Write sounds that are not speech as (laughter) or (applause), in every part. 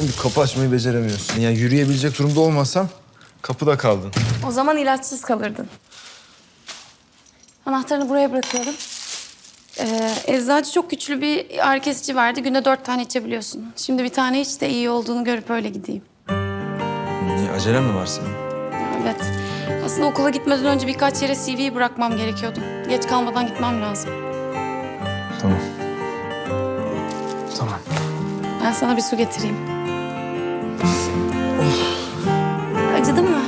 Bir kapı açmayı beceremiyorsun. Yani yürüyebilecek durumda olmasam kapıda kaldın. O zaman ilaçsız kalırdın. Anahtarını buraya bırakıyorum. Ee, eczacı çok güçlü bir ağrı kesici verdi. Günde dört tane içebiliyorsun. Şimdi bir tane iç de iyi olduğunu görüp öyle gideyim. Niye acelen mi var senin? Evet. Aslında okula gitmeden önce birkaç yere CV bırakmam gerekiyordu. Geç kalmadan gitmem lazım. Tamam. Tamam. Ben sana bir su getireyim. Acıdı mı?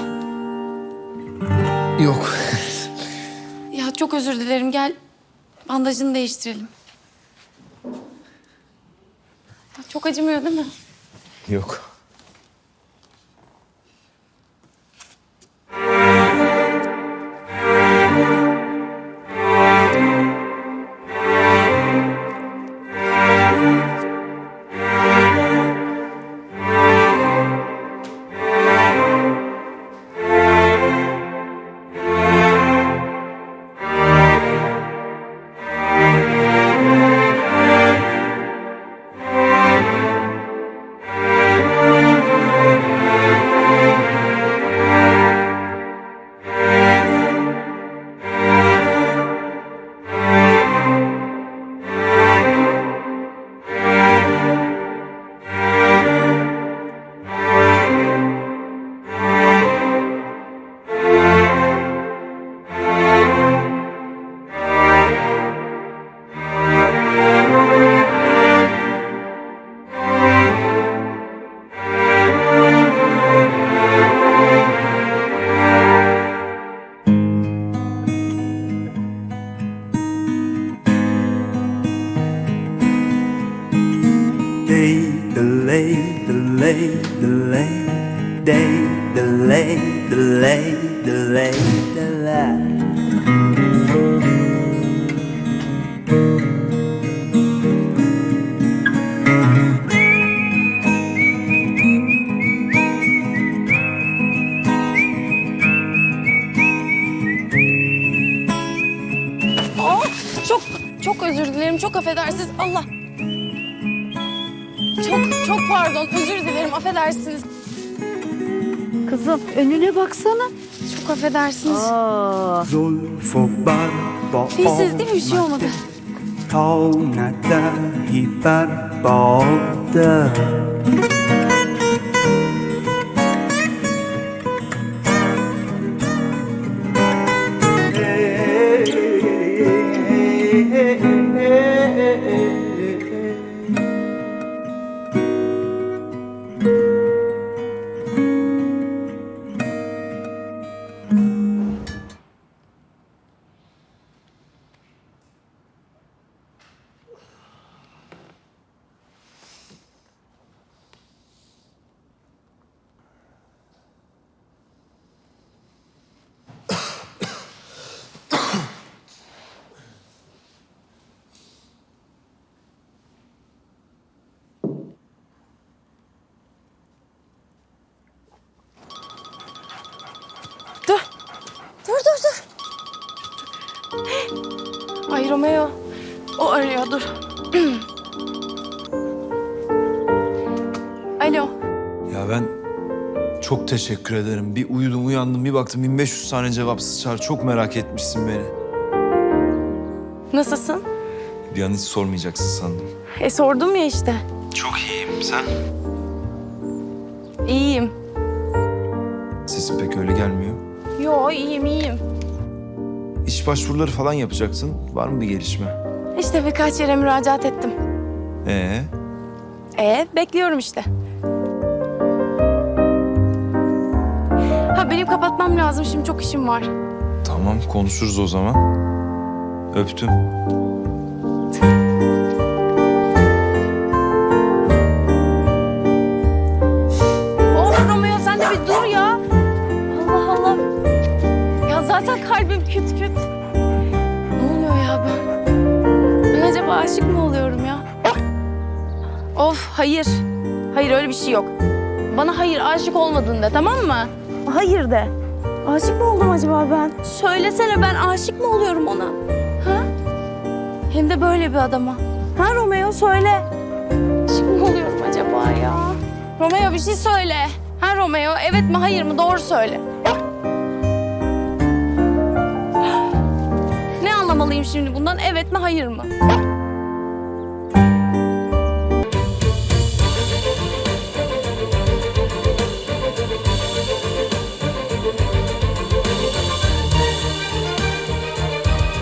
Yok. (laughs) Ya çok özür dilerim. Gel bandajını değiştirelim. Ya Çok acımıyor değil mi? Yok. Delay, delay, delay. Day delay, delay, delay, delay. Çok çok özür dilerim. Çok affedersiniz. Allah. Çok çok pardon. Özür dilerim. Affedersiniz. Kızım önüne baksana. Çok affedersiniz. Aa, İyisiniz değil mi? Bir şey olmadı. Tårna hittar båda Dur. Dur dur dur. Ay Romeo. O arıyor dur. (clears throat) Alo. Ya ben çok teşekkür ederim. Bir uyudum uyandım bir baktım 1500 tane cevapsız çağrı. Çok merak etmişsin beni. Nasılsın? Bir an hiç sormayacaksın sandım. E sordum ya işte. Çok iyiyim sen? İyiyim. Sesin pek öyle gelmiyor. Yo iyiyim iyiyim. İş başvuruları falan yapacaksın. Var mı bir gelişme? İşte birkaç yere müracaat ettim. Ee, E bekliyorum işte. Ha benim kapatmam lazım şimdi çok işim var. tamam konuşuruz o zaman. Öptüm. Kalbim küt küt. Ne oluyor ya ben? Ben acaba aşık mı oluyorum ya? Of hayır. Hayır öyle bir şey yok. Bana hayır aşık olmadın de tamam mı? hayır de. Aşık mı oldum acaba ben? Söylesene ben aşık mı oluyorum ona? Ha? Hem de böyle bir adama. Ha Romeo söyle. Aşık mı oluyorum acaba ya? Romeo bir şey söyle. Ha Romeo evet mi hayır mı doğru söyle. Ne anlamalıyım şimdi bundan evet mi hayır mı?